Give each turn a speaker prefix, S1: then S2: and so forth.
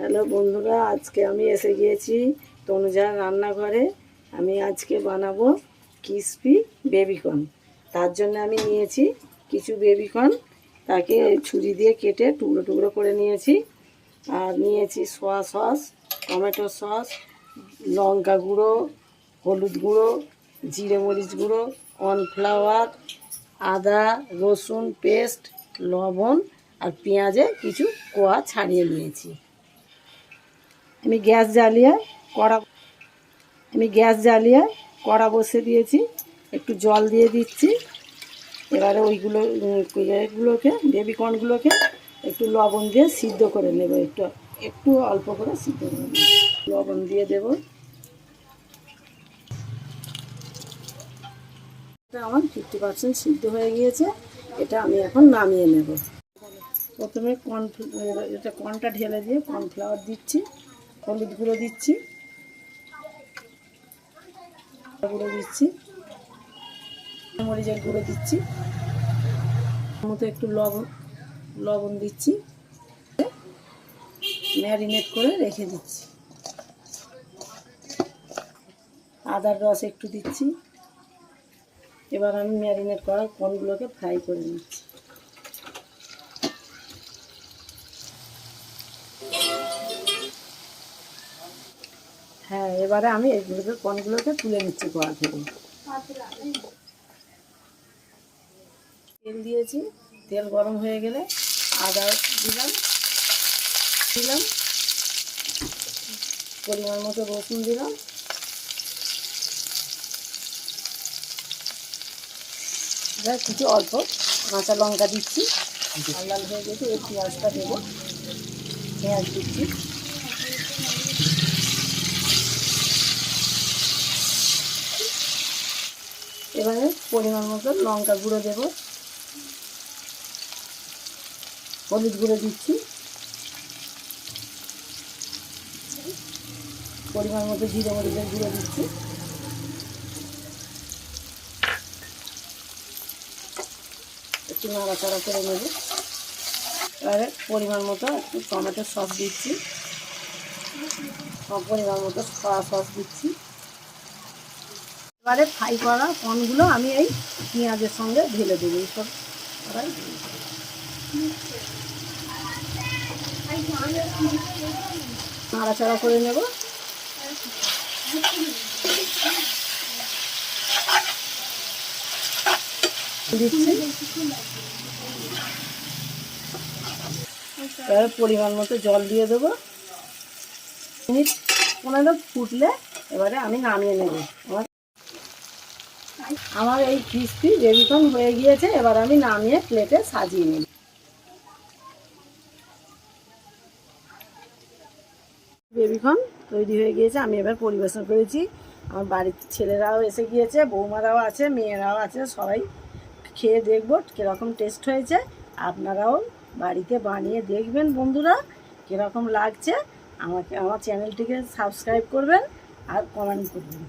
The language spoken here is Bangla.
S1: হ্যালো বন্ধুরা, আজকে আমি এসে গিয়েছি তনুজার রান্নাঘরে। আমি আজকে বানাবো ক্রিসপি বেবিকর্ন তার জন্য আমি নিয়েছি কিছু বেবিকর্ন তাকে ছুরি দিয়ে কেটে টুকরো টুকরো করে নিয়েছি। আর নিয়েছি সোয়া সস টমেটো সস লঙ্কা গুঁড়ো, হলুদ গুঁড়ো, জিরে মরিচ গুঁড়ো কর্নফ্লাওয়ার আদা, রসুন পেস্ট লবণ আর পেঁয়াজে কিছু কোয়া ছাড়িয়ে নিয়েছি। আমি গ্যাস জ্বালিয়ে কড়া, আমি গ্যাস জ্বালিয়ে কড়া বসে দিয়েছি, একটু জল দিয়ে দিচ্ছি। এবারে ওইগুলো এগুলোকে বেবিকর্নগুলোকে একটু লবণ দিয়ে সিদ্ধ করে নেব একটু একটু অল্প করে সিদ্ধ করে নেব। লবণ দিয়ে দেব। আমার ফিফটি পার্সেন্ট সিদ্ধ হয়ে গিয়েছে, এটা আমি এখন নামিয়ে নেব। প্রথমে কর্ন এটা কর্নটা ঢেলে দিয়ে কর্নফ্লাওয়ার দিচ্ছি। হলুদ গুঁড়ো দিচ্ছি। গুঁড়ো দিচ্ছি। মরিচের গুঁড়ো দিচ্ছি। মতো একটু লবণ লবণ দিচ্ছি। ম্যারিনেট করে রেখে দিচ্ছি। আদার রস একটু দিচ্ছি। এবার আমি ম্যারিনেট করা কর্নগুলোকে ফ্রাই করে নিচ্ছি। হ্যাঁ এবারে আমি এইগুলোকে কর্নগুলোকে তুলে নিচ্ছি কড়া থেকে। তেল দিয়েছি, তেল গরম হয়ে গেলে আদা দিলাম দিলাম, পরিমাণ মতো রসুন দিলাম। এবার কিছু অল্প কাঁচা লঙ্কা দিচ্ছি লাল হয়ে গেছে, এই পেঁয়াজটা দেবো। পেঁয়াজ দিচ্ছি। এবারে পরিমাণ মতো লঙ্কা গুঁড়ো দেবো। হলুদ গুঁড়ো দিচ্ছি। পরিমাণ মতো জিরে মরিচের গুঁড়ো দিচ্ছি। একটু নাড়াচাড়া করে নেব। এবারে পরিমাণ মতো একটু টমেটো সস দিচ্ছি। সব পরিমাণ মতো সয়া সস দিচ্ছি। এবারে ফ্রাই করা কর্নগুলো আমি এই পেঁয়াজের সঙ্গে ঢেলে দেবো এইসব নাড়াচাড়া করে নেব। পরিমাণ মতো জল দিয়ে দেবো। মিনিট পনেরো ফুটলে এবারে আমি নামিয়ে নেব। আমার আমার এই ক্রিসপি বেবিকর্ন হয়ে গিয়েছে, এবার আমি নামিয়ে প্লেটে সাজিয়ে নিই বেবিকর্ন তৈরি হয়ে গিয়েছে, আমি এবার পরিবেশন করেছি। আমার বাড়ির ছেলেরাও এসে গিয়েছে, বৌমারাও আছে, মেয়েরাও আছে, সবাই খেয়ে দেখব কীরকম টেস্ট হয়েছে। আপনারাও বাড়িতে বানিয়ে দেখবেন বন্ধুরা, কীরকম লাগছে। আমাকে, আমার চ্যানেলটিকে সাবস্ক্রাইব করবেন আর কমেন্ট করবেন।